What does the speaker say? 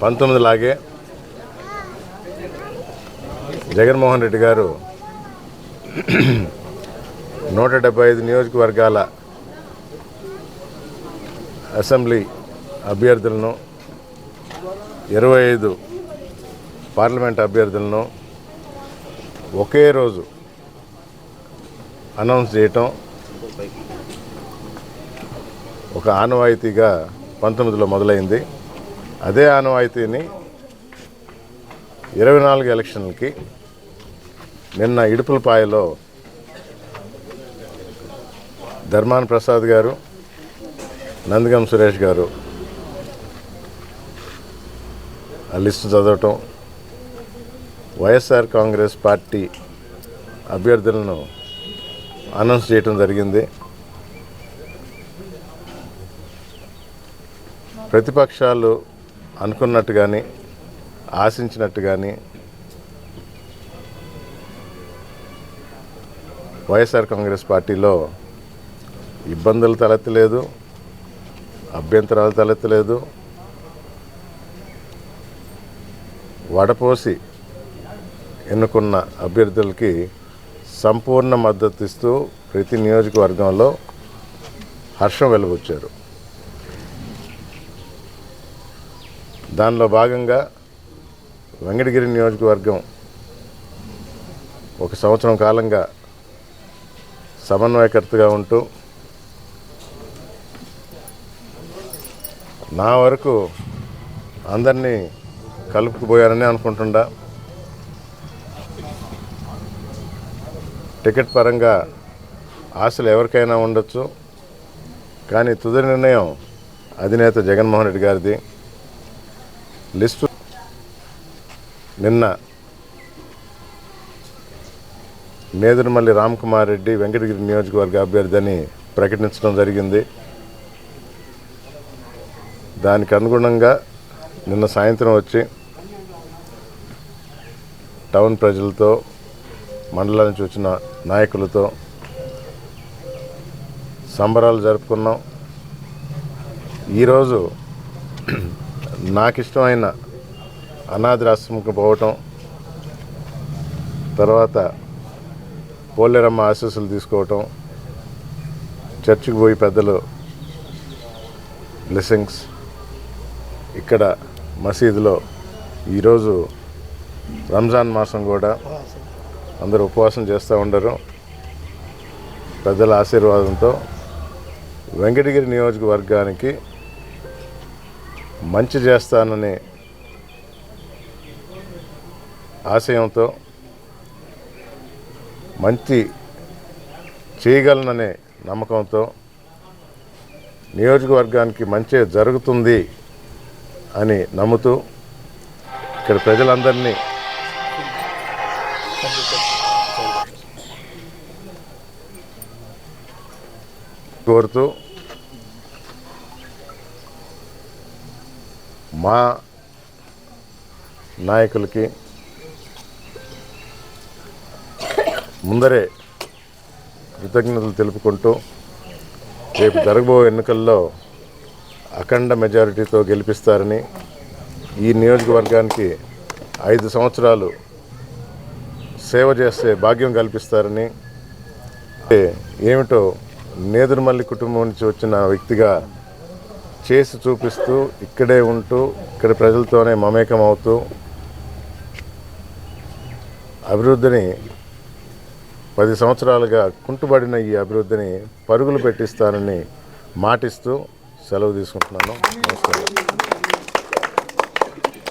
పంతొమ్మిది లాగే జగన్మోహన్ రెడ్డి గారు నూట డెబ్బై ఐదు నియోజకవర్గాల అసెంబ్లీ అభ్యర్థులను ఇరవై ఐదు పార్లమెంట్ అభ్యర్థులను ఒకే రోజు అనౌన్స్ చేయటం ఒక ఆనవాయితీగా పంతొమ్మిదిలో మొదలైంది. అదే ఆనవాయితీని ఇరవై నాలుగు ఎలక్షన్లకి నిన్న ఇడుపులపాయలో ధర్మాన్ ప్రసాద్ గారు నందిగం సురేష్ గారు ఆ లిస్టు చదవటం వైఎస్ఆర్ కాంగ్రెస్ పార్టీ అభ్యర్థులను అనౌన్స్ చేయటం జరిగింది. ప్రతిపక్షాలు అనుకున్నట్టు కానీ ఆశించినట్టు కానీ వైఎస్ఆర్ కాంగ్రెస్ పార్టీలో ఇబ్బందులు తలెత్తలేదు అభ్యంతరాలు తలెత్తలేదు. వడపోసి ఎన్నుకున్న అభ్యర్థులకి సంపూర్ణ మద్దతు ఇస్తూ ప్రతి నియోజకవర్గంలో హర్షం వెలువచ్చారు దానిలో భాగంగా వెంకటగిరి నియోజకవర్గం ఒక సంవత్సరం కాలంగా సమన్వయకర్తగా ఉంటూ నా వరకు అందరినీ కలుపుకుపోయారని అనుకుంటుండా. టికెట్ పరంగా ఆశలు ఎవరికైనా ఉండొచ్చు కానీ తుది నిర్ణయం అధినేత జగన్మోహన్ రెడ్డి గారిది. లిస్టు నిన్న నేదురుమల్లి రామ్కుమార్ రెడ్డి వెంకటగిరి నియోజకవర్గ అభ్యర్థి అని ప్రకటించడం జరిగింది. దానికి అనుగుణంగా నిన్న సాయంత్రం వచ్చి టౌన్ ప్రజలతో మండలం నుంచి వచ్చిన నాయకులతో సంబరాలు జరుపుకున్నాం. ఈరోజు నాకు ఇష్టమైన అనాథ పోవటం తర్వాత పోలేరమ్మ ఆశీస్సులు తీసుకోవటం చర్చికి పోయి పెద్దలు బ్లెస్సింగ్స్ ఇక్కడ మసీదులో ఈరోజు రంజాన్ మాసం కూడా అందరూ ఉపవాసం చేస్తూ ఉండరు. పెద్దల ఆశీర్వాదంతో వెంకటగిరి నియోజకవర్గానికి మంచి చేస్తానని ఆశయంతో మంచి చేయగలననే నమ్మకంతో నియోజకవర్గానికి మంచి జరుగుతుంది అని నమ్ముతూ ఇక్కడ ప్రజలందరినీ కోరుతూ మా నాయకులకి ముందరే కృతజ్ఞతలు తెలుపుకుంటూ రేపు జరగబో ఎన్నికల్లో అఖండ మెజారిటీతో గెలిపిస్తారని ఈ నియోజకవర్గానికి ఐదు సంవత్సరాలు సేవ చేసే భాగ్యం కల్పిస్తారని అంటే ఏమిటో నేదురుమల్లి కుటుంబం నుంచి వచ్చిన వ్యక్తిగా చేసి చూపిస్తూ ఇక్కడే ఉంటూ ఇక్కడ ప్రజలతోనే మమేకం అవుతూ అభివృద్ధిని పది సంవత్సరాలుగా కుంటుబడిన ఈ అభివృద్ధిని పరుగులు పెట్టిస్తానని మాటిస్తూ సెలవు తీసుకుంటున్నాను. నమస్కారం.